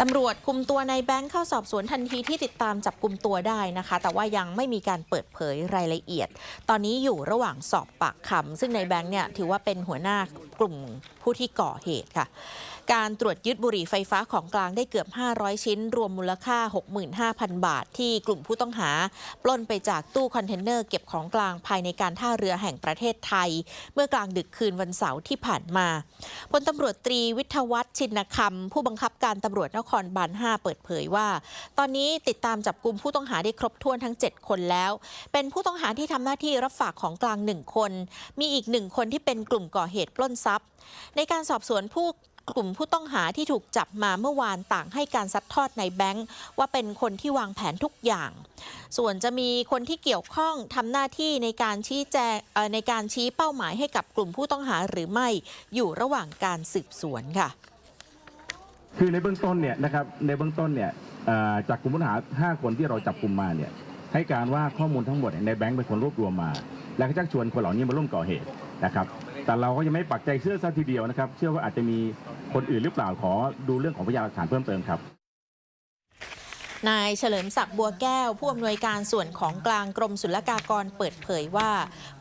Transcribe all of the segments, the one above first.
ตำรวจคุมตัวในแบงค์เข้าสอบสวนทันทีที่ติดตามจับกลุ่มตัวได้นะคะ แต่ว่ายังไม่มีการเปิดเผยรายละเอียด ตอนนี้อยู่ระหว่างสอบปากคำซึ่งในแบงค์เนี่ยถือว่าเป็นหัวหน้ากลุ่มผู้ที่ก่อเหตุค่ะ การตรวจยึดบุหรี่ไฟฟ้าของกลางได้เกือบ 500 ชิ้น รวมมูลค่า 65,000 บาท ที่กลุ่มผู้ต้องหา ปล้นไปจากตู้คอนเทนเนอร์เก็บของกลางภายในการท่าเรือแห่งประเทศไทย เมื่อกลางดึกคืนวันเสาร์ที่ผ่านมาพลตำรวจตรีวิทวัฒน์ชินคำผู้บังคับการตำรวจนครบาล 5 เปิดเผยว่า ตอนนี้ติดตามจับกลุ่มผู้ต้องหาได้ครบถ้วนทั้ง 7 คนแล้ว เป็นผู้ต้องหาที่ทำหน้าที่รับฝากของกลางหนึ่งคน มีอีกหนึ่งคนที่เป็นกลุ่มก่อเหตุปล้นทรัพย์ ในการสอบสวนผู้กลุ่มผู้ต้องหาที่ถูกจับมาเมื่อวานต่างให้การซัดทอดในแบงค์ว่าเป็นคนที่วางแผนทุกอย่าง ส่วนจะมีคนที่เกี่ยวข้องทำหน้าที่ในการชี้แจงในการชี้เป้าหมายให้กับกลุ่มผู้ต้องหาหรือไม่อยู่ระหว่างการสืบสวนค่ะ คือในเบื้องต้นเนี่ยนะครับในเบื้องต้นเนี่ยจากกลุ่มผู้ต้องหาห้าคนที่เราจับกลุ่มมาเนี่ยให้การว่าข้อมูลทั้งหมดในแบงค์เป็นคนรวบรวมมา และก็ชักชวนคนเหล่านี้มาร่วมก่อเหตุนะครับแต่เราก็ยังไม่ปักใจเชื่อซะทีเดียวนะครับ เชื่อว่าอาจจะมีคนอื่นหรือเปล่าขอดูเรื่องของพยานหลักฐานเพิ่มเติมครับ นายเฉลิมศักดิ์บัวแก้ว ผู้อำนวยการส่วนของกลางกรมศุลกากรเปิดเผยว่า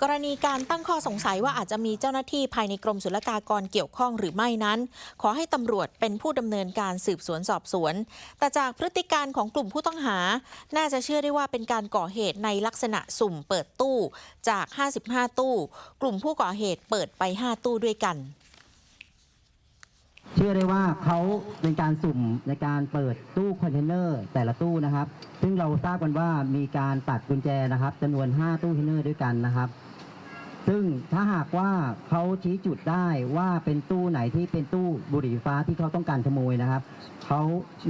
กรณีการตั้งข้อสงสัยว่าอาจจะมีเจ้าหน้าที่ภายในกรมศุลกากรเกี่ยวข้องหรือไม่นั้น ขอให้ตำรวจเป็นผู้ดำเนินการสืบสวนสอบสวน แต่จากพฤติการของกลุ่มผู้ต้องหา น่าจะเชื่อได้ว่าเป็นการก่อเหตุในลักษณะสุ่มเปิดตู้จาก 55 ตู้ กลุ่มผู้ก่อเหตุเปิดไป 5 ตู้ด้วยกัน เชื่อได้ว่าเขาเป็นการสุ่มในการเปิดตู้คอนเทนเนอร์แต่ละตู้นะครับ ซึ่งเราทราบกันว่ามีการตัดกุญแจนะครับจำนวน 5 ตู้คอนเทนเนอร์ด้วยกันนะครับ ซึ่งถ้าหากว่าเขาชี้จุดได้ว่าเป็นตู้ไหนที่เป็นตู้บุหรี่ไฟฟ้าที่เขาต้องการขโมยนะครับเขา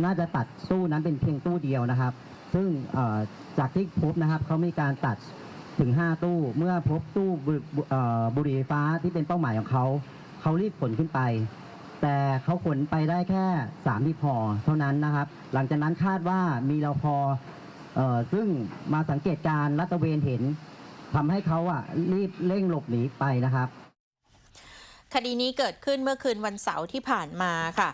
น่าจะตัดตู้นั้นเป็นเพียงตู้เดียวนะครับ ซึ่งจากที่พบนะครับเขามีการตัดถึง 5 ตู้ เมื่อพบตู้บุเอ่อบุหรี่ไฟฟ้าที่เป็นเป้าหมายของเขาเขารีบขนขึ้นไป แต่เขาขนไปได้แค่สามที่พอเท่านั้นนะครับ หลังจากนั้นคาดว่ามีเราพออซึ่งมาสังเกตการณ์รัตเวนเห็นทำให้เขาอะรีบเร่งหลบหนีไปนะครับคดีนี้เกิดขึ้นเมื่อคืนวันเสาร์ที่ผ่านมาค่ะ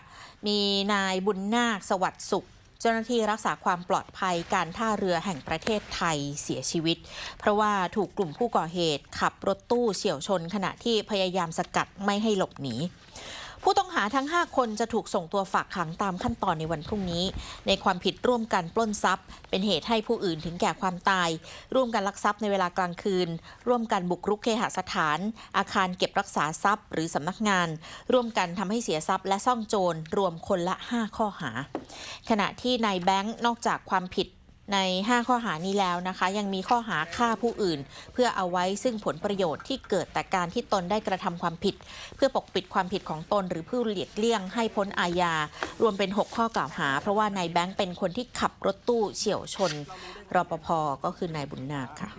มีนายบุญนาคสวัสดิ์สุข เจ้าหน้าที่รักษาความปลอดภัยการท่าเรือแห่งประเทศไทยเสียชีวิต เพราะว่าถูกกลุ่มผู้ก่อเหตุขับรถตู้เฉี่ยวชนขณะที่พยายามสกัดไม่ให้หลบหนี ผู้ต้องหาทั้ง 5 คนจะถูกส่งตัวฝากขังตามขั้นตอนในวันพรุ่งนี้ ในความผิดร่วมกันปล้นทรัพย์ เป็นเหตุให้ผู้อื่นถึงแก่ความตาย ร่วมกันลักทรัพย์ในเวลากลางคืน ร่วมกันบุกรุกเคหสถาน อาคารเก็บรักษาทรัพย์ หรือสำนักงาน ร่วมกันทำให้เสียทรัพย์และซ่องโจรรวมคนละ 5 ข้อหา ขณะที่นายแบงค์นอกจากความผิด ใน 5 ข้อหานี้แล้วนะคะ ยังมีข้อหาฆ่าผู้อื่น เพื่อเอาไว้ซึ่งผลประโยชน์ที่เกิดแต่การที่ตนได้กระทำความผิด เพื่อปกปิดความผิดของตน หรือผู้เลียกเลี่ยงให้พ้นอาญา รวมเป็น 6 ข้อกล่าวหา เพราะว่านายแบงค์เป็นคนที่ขับรถตู้เฉี่ยวชนรปภก็คือนายบุญนาคค่ะ